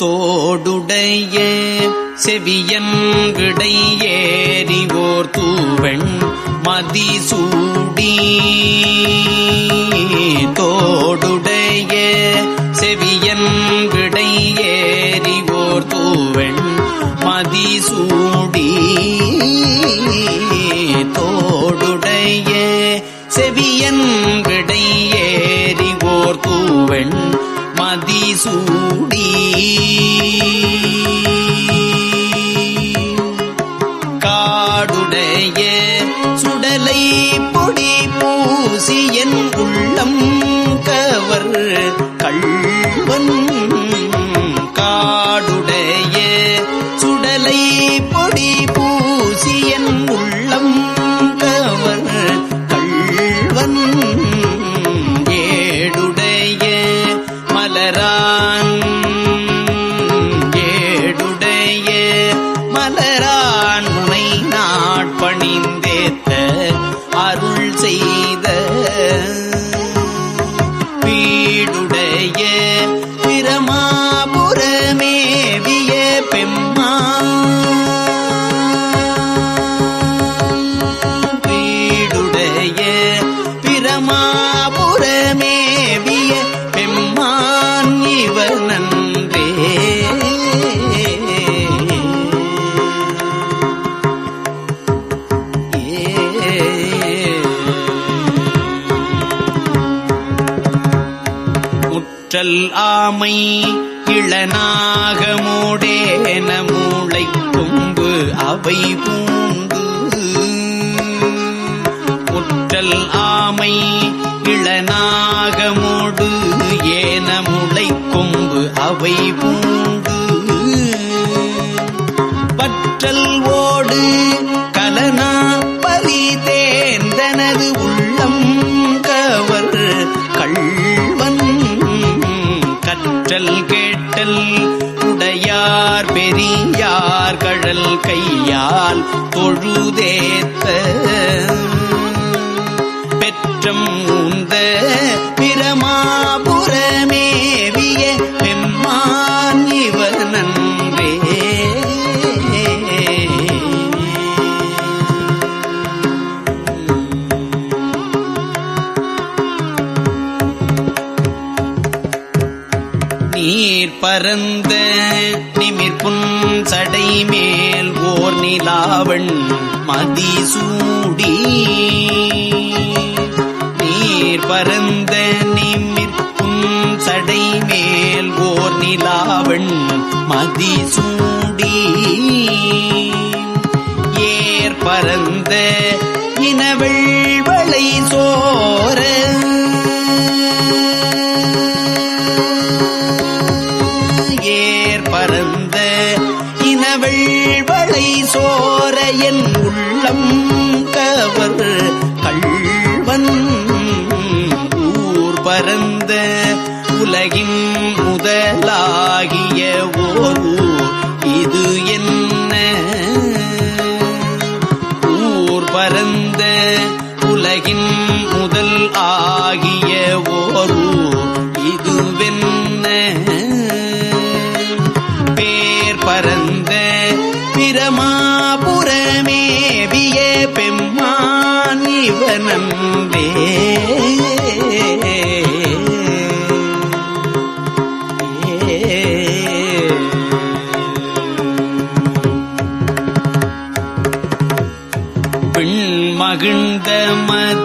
தோடுடைய செவியன் விடை ஏறிவோர் தூவெண் மதிசூடி. தோடுடைய செவியன் விடை ஏறிவோர் தூவெண் மதிசூடி. தோடுடைய செவியன் விடை ஏறிவோர் தூவெண் சூடி. முற்றல் ஆமை இளநாகமோடேன மூளை கொம்பு அவை பூந்து குற்றல் ஆமை இளநாகமோடு ஏன முளை கொம்பு அவை பூந்து பற்றல் ஓடு por மேலாவண் மதிசூடி. நீர் பரந்த நிமிர்க்கும் சடை மேல் ஓர் நிலாவண் மதிசூடி. ஏர் பரந்த இனவள் வளை சோர இனவெள்வளை சோர என் உள்ளம் கவர். கள்வன் ஊர் பரந்த உலகின் முதலாகிய ஓர் இது என்ன? ஊர் பரந்த உலகின்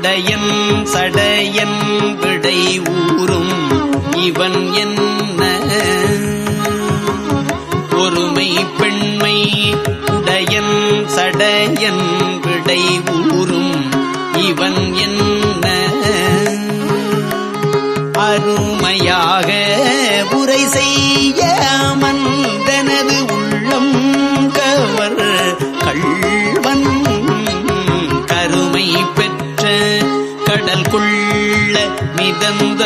உடையன் சடையன் விடை ஊறும். இவன் என்ன? ஒருமை பெண்மை உடையன் சடையன் விடை ஊறும். இவன் என்ன? அருமையாக உரை செய்ய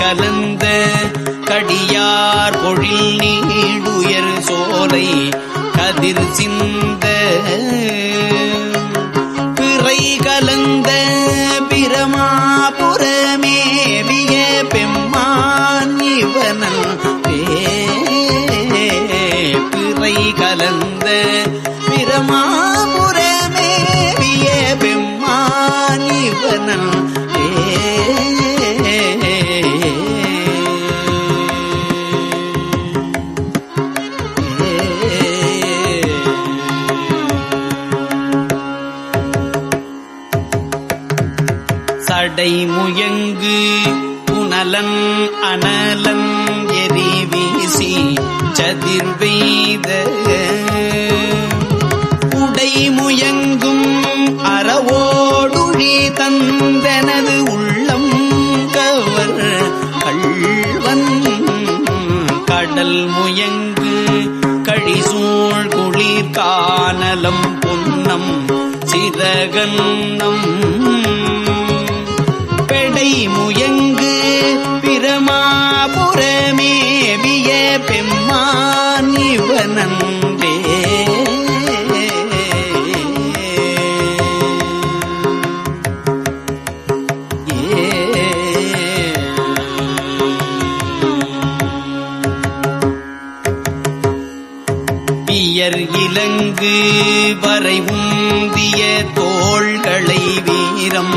கலந்த கடியார் பொழில் நீடுயர் சோலை கதிர் சிந்த சடை முயங்கு புனலன் அனலன் எரி வீசி சதிர் பெய்த. உடை முயங்கும் அறவோடுழி தந்தனது உள்ளம் கவர் கள்வன். கடல் முயங்கு கழிசூழ் குளிர் கானலம் பொன்னம் சிறகன்னம் பெடை முயங்கு பிரமாபுரமேவிய பெம்மான் இவனன்றே. பியர் இலங்கு வரை உந்திய தோள்களை வீரம்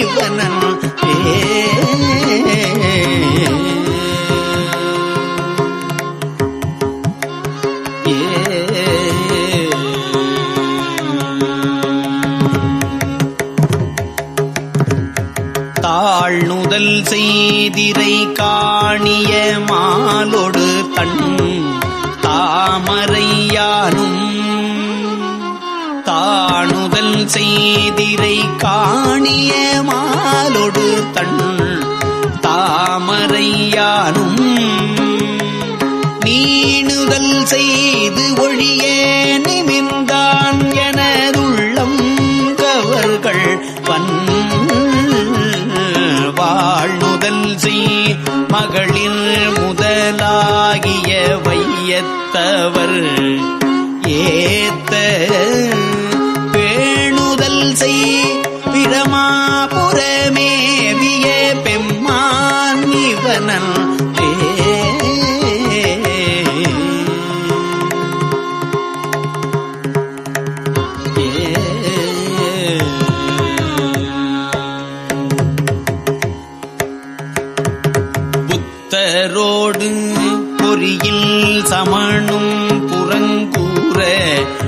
இவனன் தாழ்நுதல் செய்திரை காணிய மாலொடு தன் தாமரையானும் தாணுதல் செய்திரை காணிய வன்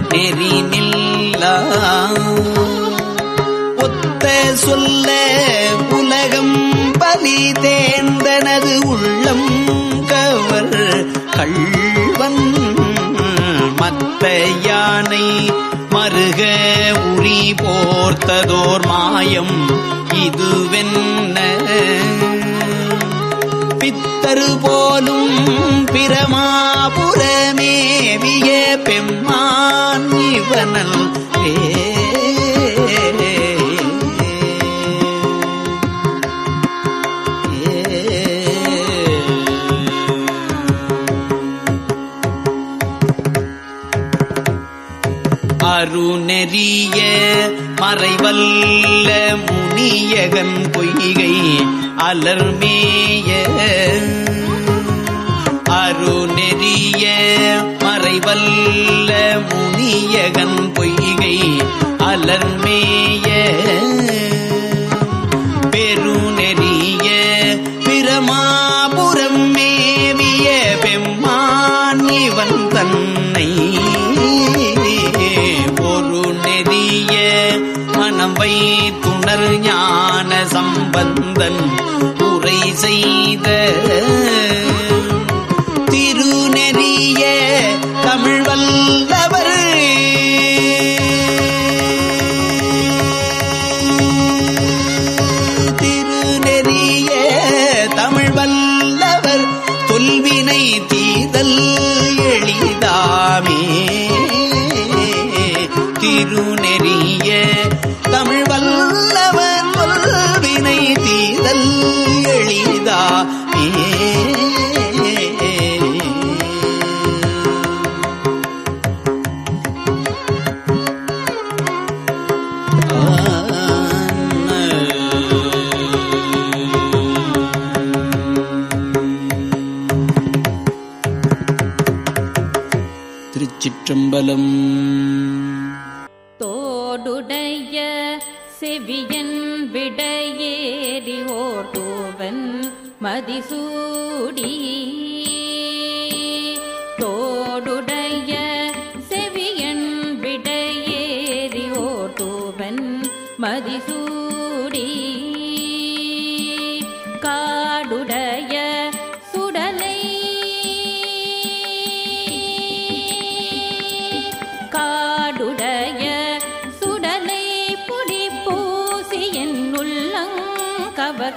நெறி நில்லா ஒத்த சொல்ல உலகம் பலி தேர்ந்தனது உள்ளம் கவர் கள்வன். மத்த யானை மருக உரி போர்த்ததோர் மாயம் இதுவென்ன. பித்தரு போலும் பிரமாபுரமேவிய பெம்மா. இவனல் அருணெறிய மறைவல்ல முனியகன் பொய்கை அலர்மேய. அருணெறிய மறைவல்ல மெய்யகன் பொய்கை அலர்மேய. பெருநெறிய பிரமாபுரம் மேவிய பெம்மான் இவன் தன்னை. ஒரு நெறிய மனம் வைத்துணர் ஞான சம்பந்தன் உரை செய்த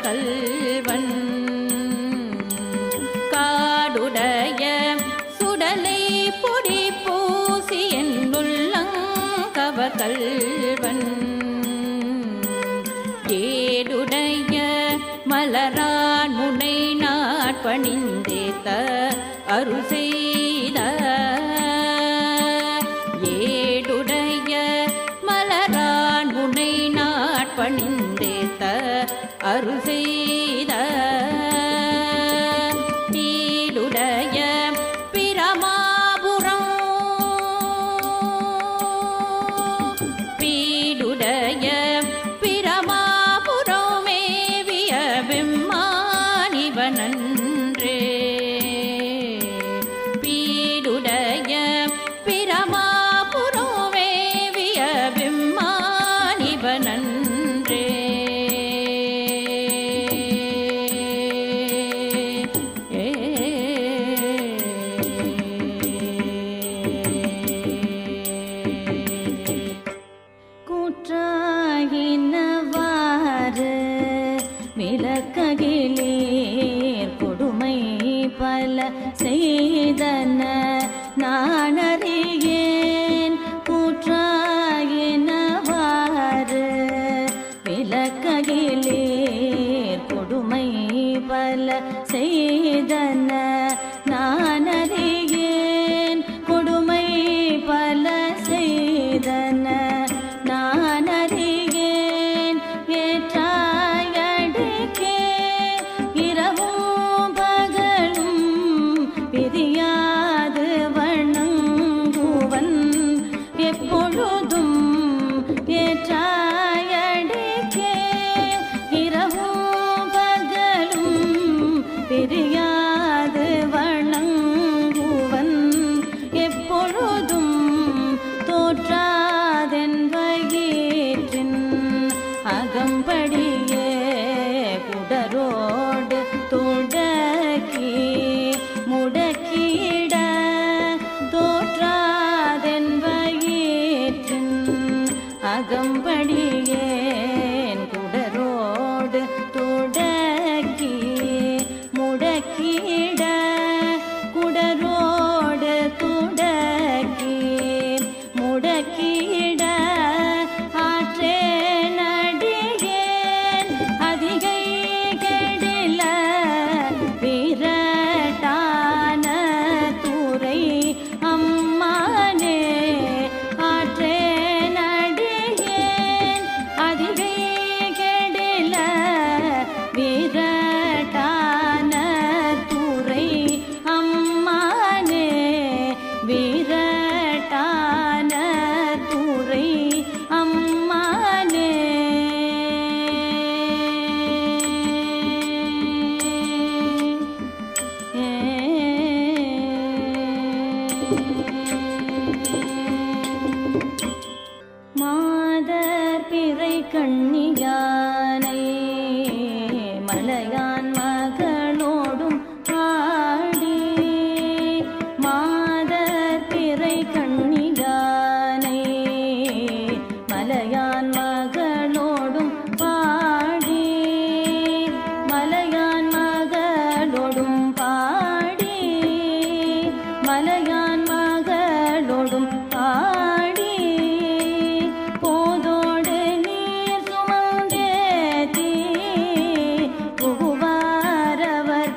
கல் தீடுடைய விளக்ககிலேர் கொடுமை பல செய்தன நானறியேன்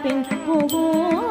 뱅 보고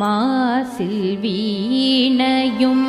மாசில் வீணையும்